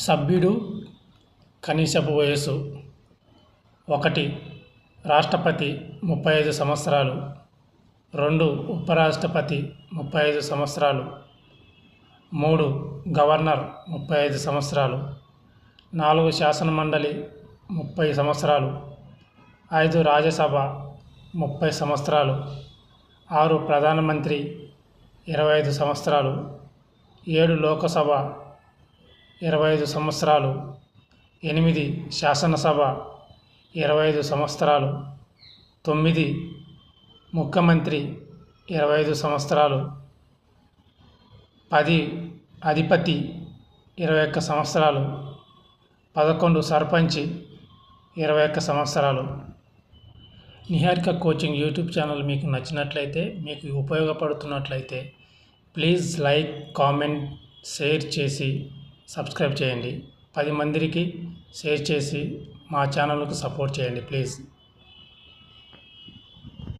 సభ్యుడు కనీసపు వయస్సు ఒకటి రాష్ట్రపతి ముప్పై ఐదు సంవత్సరాలు రెండు ఉపరాష్ట్రపతి ముప్పై ఐదు సంవత్సరాలు మూడు గవర్నర్ ముప్పై ఐదు సంవత్సరాలు నాలుగు శాసనమండలి ముప్పై సంవత్సరాలు ఐదు రాజ్యసభ ముప్పై సంవత్సరాలు ఆరు ప్రధానమంత్రి ఇరవై ఐదు సంవత్సరాలు ఏడు లోకసభ ఇరవై ఐదు సంవత్సరాలు ఎనిమిది శాసనసభ ఇరవై ఐదు సంవత్సరాలు తొమ్మిది ముఖ్యమంత్రి ఇరవై ఐదు సంవత్సరాలు పది అధిపతి ఇరవై ఒక్క సంవత్సరాలు పదకొండు సర్పంచ్ ఇరవై ఒక్క సంవత్సరాలు. నిహారిక కోచింగ్ యూట్యూబ్ ఛానల్ మీకు నచ్చినట్లయితే మీకు ఉపయోగపడుతున్నట్లయితే ప్లీజ్ లైక్ కామెంట్ షేర్ చేసి సబ్స్క్రైబ్ చేయండి. పది మందికి షేర్ చేసి మా ఛానల్కు సపోర్ట్ చేయండి ప్లీజ్.